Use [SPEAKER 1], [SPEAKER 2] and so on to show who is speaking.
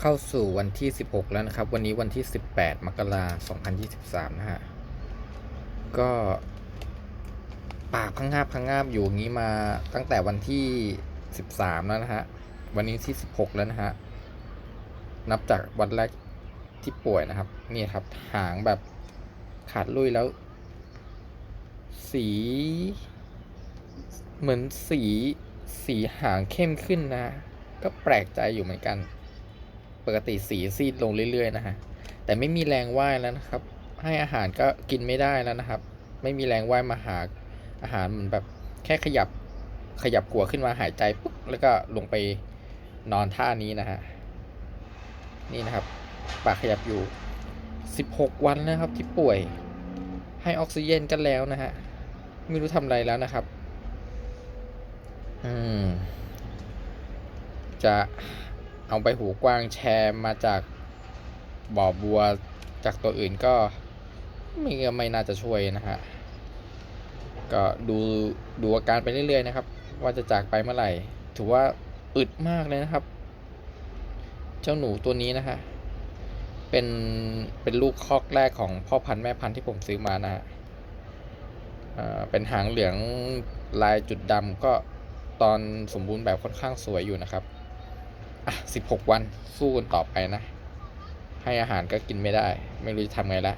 [SPEAKER 1] เข้าสู่วันที่ 16 แล้วนะครับ วันนี้วันที่ 18 มกราคม 2023 นะฮะ ก็ปากพังงาบพังงาบอยู่อย่างนี้มาตั้งแต่วันที่ 13 แล้วนะฮะ วันนี้ที่ 16 แล้วนะฮะ นับจากวันแรกที่ป่วยนะครับ นี่ครับหางแบบขาดลุยแล้ว สี เหมือนสีสีหางเข้มขึ้นนะ ก็แปลกใจอยู่เหมือนกัน ปกติสีซีดลงเรื่อยๆนะฮะ แต่ไม่มีแรงว่ายแล้วนะครับ ให้อาหารก็กินไม่ได้แล้วนะครับ ไม่มีแรงว่ายมาหาอาหารเหมือนแบบแค่ขยับขยับหัวขึ้นมาหายใจปุ๊บแล้วก็ลงไปนอนท่านี้นะฮะ นี่นะครับปากขยับอยู่ 16 วันนะครับที่ป่วย ให้ออกซิเจนกันแล้วนะฮะ ไม่รู้ทำอะไรแล้วนะครับ อืม จะเอาไปหูกว้างแชร์มาจากบ่อบัวจากตัวอื่นก็ไม่ไม่น่าจะช่วยนะฮะ ก็ดูดูอาการไปเรื่อยๆนะครับ ว่าจะจากไปเมื่อไหร่ ถือว่าอึดมากเลยนะครับ เจ้าหนูตัวนี้นะฮะ เป็นเป็นลูกคอกแรกของพ่อพันธุ์แม่พันธุ์ที่ผมซื้อมานะฮะเป็นหางเหลืองลายจุดดำก็ตอนสมบูรณ์แบบค่อนข้างสวยอยู่นะครับ อะสิบหกวันสู้กันต่อไปนะ ให้อาหารก็กินไม่ได้ ไม่รู้จะทำไงละ